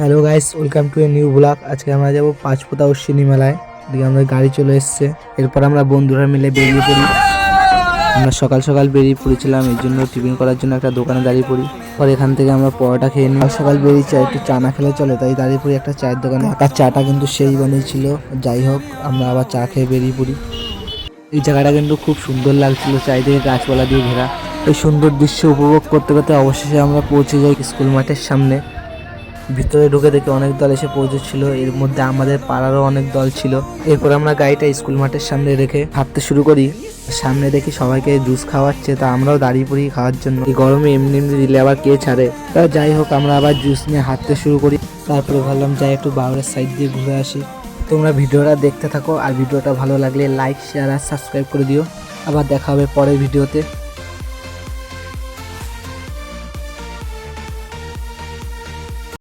Hello guys, welcome to a new blog. আজকে আমরা যাব পাঁচপোতা অশ্বিনী মেলায় দিকে আমাদের গাড়ি চলে এসছে। এরপর আমরা বন্ধুরা মিলে বেরিয়ে পড়ি। আমরা সকাল সকাল বেরিয়ে পড়েছিলাম এই জন্য টিফিন করার জন্য একটা দোকানে দাঁড়িয়ে পড়ি। পর এখান থেকে আমরা পরোটা খেয়ে নিই। সকাল বেরিয়ে চাই একটু চা না খেলে চলে, তাই দাঁড়িয়ে পড়ি একটা চায়ের দোকানে। আর চাটা কিন্তু সেই বানিয়েছিল। যাই হোক, আমরা আবার চা খেয়ে বেরিয়ে পড়ি। এই জায়গাটা কিন্তু খুব সুন্দর লাগছিল, চারিদিকে গাছপালা দিয়ে ঘেরা। এই সুন্দর দৃশ্য উপভোগ করতে করতে অবশেষে আমরা পৌঁছে যাই স্কুল মাঠের সামনে। ভিতরে ঢুকে দেখে অনেক দল এসে পৌঁছেছিল। এর মধ্যে আমাদের পাড়ারও অনেক দল ছিল। এরপর আমরা গাড়িটা স্কুল মাঠের সামনে রেখে হাঁটতে শুরু করি। সামনে দেখি সবাইকে জুস খাওয়াচ্ছে, তা আমরাও দাঁড়িয়ে পড়ি খাওয়ার জন্য। এই গরমে এমনি এমনি দিলে আবার কে ছাড়ে? তা যাই হোক, আমরা আবার জুস নিয়ে হাঁটতে শুরু করি। তারপরে ভাবলাম যাই একটু বাউরের সাইড দিয়ে ঘুরে আসি। তোমরা ভিডিওটা দেখতে থাকো, আর ভিডিওটা ভালো লাগলে লাইক শেয়ার আর সাবস্ক্রাইব করে দিও। আবার দেখা হবে পরের ভিডিওতে।